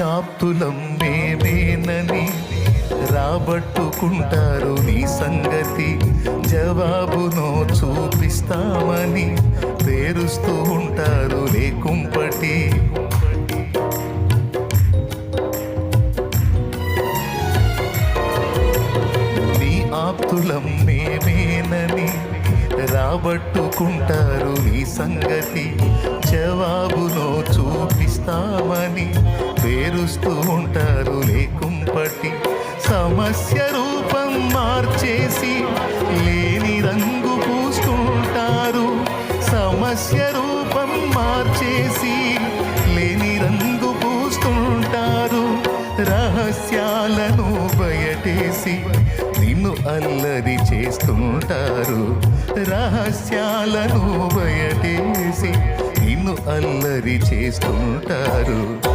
ఆప్తులం మేమేనని రాబట్టుకుంటారు నీ సంగతి. జవాబును చూపిస్తామని పేరుస్తూ ఉంటారు లేకుంపటి నీ ఆప్తులం మేమేనని రాబట్టుకుంటారు నీ సంగతి. జవాబును చూపిస్తామని పేరుస్తూ ఉంటారు లేకుంపటి సమస్య రూపం మార్చేసి లేని రంగు పూస్తుంటారు సమస్య రూపం మార్చేసి లేని రంగు పూస్తుంటారు రహస్యాలను బయటేసి నిన్ను అల్లరి చేస్తుంటారు. రహస్యాలను బయటేసి నిన్ను అల్లరి చేస్తుంటారు.